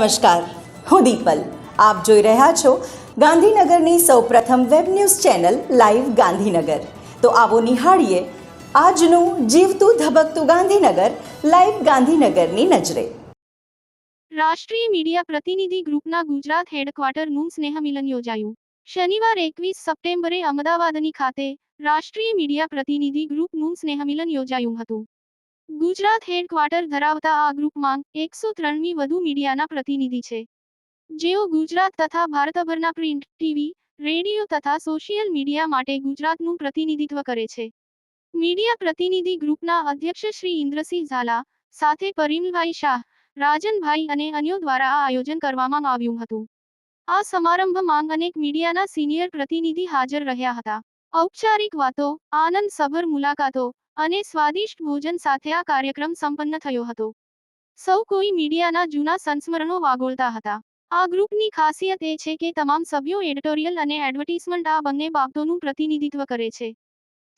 નમસ્કાર, હું દીપલ. આપ જોઈ રહ્યા છો ગાંધીનગરની સૌપ્રથમ web news channel live Gandhinagar. તો આવો નિહાળીએ આજનું જીવતું ધબકતું ગાંધીનગર, લાઈવ ગાંધીનગરની નજરે. રાષ્ટ્રીય મીડિયા પ્રતિનિધિ ગ્રુપના ગુજરાત હેડક્વાર્ટરનું સ્નેહમિલન યોજાયું. શનિવાર એકવીસ સપ્ટેમ્બરે અમદાવાદની ખાતે રાષ્ટ્રીય મીડિયા પ્રતિનિધિ ગ્રુપનું સ્નેહમિલન યોજાયું હતું. ગુજરાત હેડક્વાર્ટર ધરાવતા આ ગ્રુપમાં એકસો ત્રણમી વધુ મીડિયાના પ્રતિનિધિ છે. જેઓ ગુજરાત તથા ભારતભરના પ્રિન્ટ, ટીવી, રેડિયો તથા સોશિયલ મીડિયા માટે ગુજરાતનું પ્રતિનિધિત્વ કરે છે. મીડિયા પ્રતિનિધિ ગ્રુપના અધ્યક્ષ શ્રી ઇન્દ્રસિંહ ઝાલા, સાથે પરિમલભાઈ શાહ, રાજનભાઈ અને અન્યો દ્વારા આ આયોજન કરવામાં આવ્યું હતું. આ સમારંભમાં અનેક મીડિયાના સિનિયર પ્રતિનિધિ હાજર રહ્યા હતા. ઔપચારિક વાતો આનંદ સભર મુલાકાતો અને સ્વાદિષ્ટ ભોજન સાથે આ કાર્યક્રમ સંપન્ન થયો હતો. સૌ કોઈ મીડિયાના જૂના સંસ્મરણો વાગોળતા હતા. આ ગ્રુપની ખાસિયત એ છે કે તમામ સભ્યો એડિટોરિયલ અને એડવર્ટીઝમેન્ટ આ બંને બાબતોનું પ્રતિનિધિત્વ કરે છે.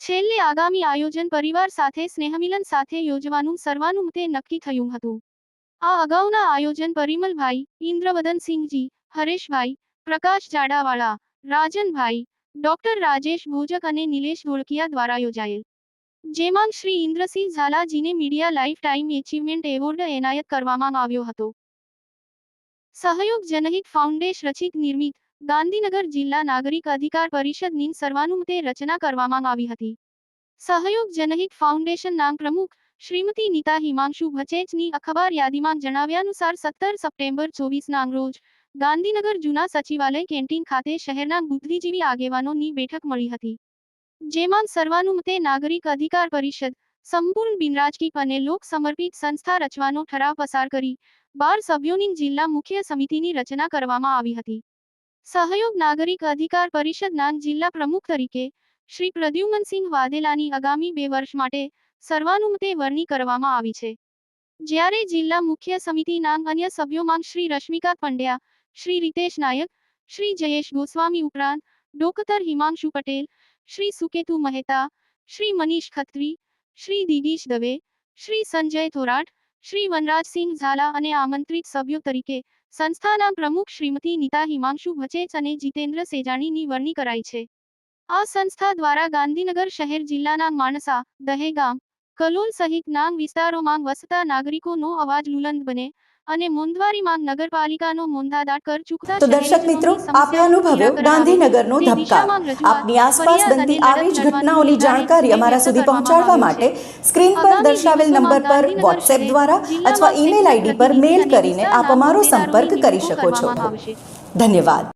છેલ્લે આગામી આયોજન પરિવાર સાથે સ્નેહમિલન સાથે યોજવાનું સર્વાનુમતે નક્કી થયું હતું. આ અગાઉના આયોજન પરિમલભાઈ, ઇન્દ્રવદનસિંહજી, હરેશભાઈ, પ્રકાશ જાડાવાળા, રાજનભાઈ, ડોક્ટર રાજેશ ભોજક અને નિલેશ ધોળકિયા દ્વારા યોજાયેલ. જેમાં શ્રી ઇન્દ્રસિંહ ઝાલાજીને media lifetime achievement award એનાયત કરવામાં આવ્યો હતો. સહયોગ જનહિત ફાઉન્ડેશન રચિત નિર્મિત ગાંધીનગર જિલ્લા નાગરિક અધિકાર પરિષદની સર્વાનુમતે રચના કરવામાં આવી હતી. સહયોગ જનહિત ફાઉન્ડેશનના પ્રમુખ શ્રીમતી નીતા હિમાંશુ ભચેચની અખબાર યાદીમાં જણાવ્યા અનુસાર સત્તર સપ્ટેમ્બર ચોવીસના રોજ ગાંધીનગર જૂના સચિવાલય કેન્ટીન ખાતે શહેરના બુદ્ધિજીવી આગેવાનોની બેઠક મળી હતી. જેમાં સર્વાનુમતે નાગરિક અધિકાર પરિષદ, સંપૂર્ણ બિનરાજકીય અને લોક સમર્પિત સંસ્થા રચવાનો ઠરાવ પસાર કરી, બાર સભ્યોની જિલ્લા મુખ્ય સમિતિની રચના કરવામાં આવી હતી. સહયોગ નાગરિક અધિકાર પરિષદના જિલ્લા પ્રમુખ તરીકે, શ્રી પ્રદ્યુમનસિંહ વાધેલાની આગામી બે વર્ષ માટે સર્વાનુમતે વરણી કરવામાં આવી છે. જ્યારે જિલ્લા મુખ્ય સમિતિના અન્ય સભ્યોમાં શ્રી રશ્મિકા પંડ્યા, શ્રી રીતેશ નાયક, શ્રી જયેશ ગોસ્વામી ઉપરાંત, ડોક્ટર હિમાંશુ પટેલ શ્રી સુકેતુ મહેતા શ્રી મનીષ ખત્રી શ્રી દિગીશ દવે શ્રી સંજય થોરાટ શ્રી વનરાજસિંહ ઝાલા અને આમંત્રિત સભ્યો તરીકે સંસ્થાના પ્રમુખ શ્રીમતી નીતા હિમાંશુ ભચેચ અને જીતેન્દ્ર સેજાણીની વરણી કરાઈ છે. આ સંસ્થા દ્વારા ગાંધીનગર શહેર જિલ્લાના માણસા, દહેગામ કલોલ સહિત નાંગ વિસ્તારોમાં વસતા નાગરિકોનો અવાજ લુલંદ બને અને મોંઘવારીમાં નગરપાલિકાનો મોંધાદાર કર ચૂકતા તો દર્શક મિત્રો આપે અનુભવ્યો ગાંધીનગરનો ધબકાર આપની આસપાસ બનતી આવી જ ઘટનાઓની જાણકારી અમારા સુધી પહોંચાડવા માટે સ્ક્રીન પર દર્શાવેલ નંબર પર વોટ્સએપ દ્વારા અથવા ઈમેલ આઈડી પર મેલ કરીને આપ અમારો સંપર્ક કરી શકો છો. ધન્યવાદ.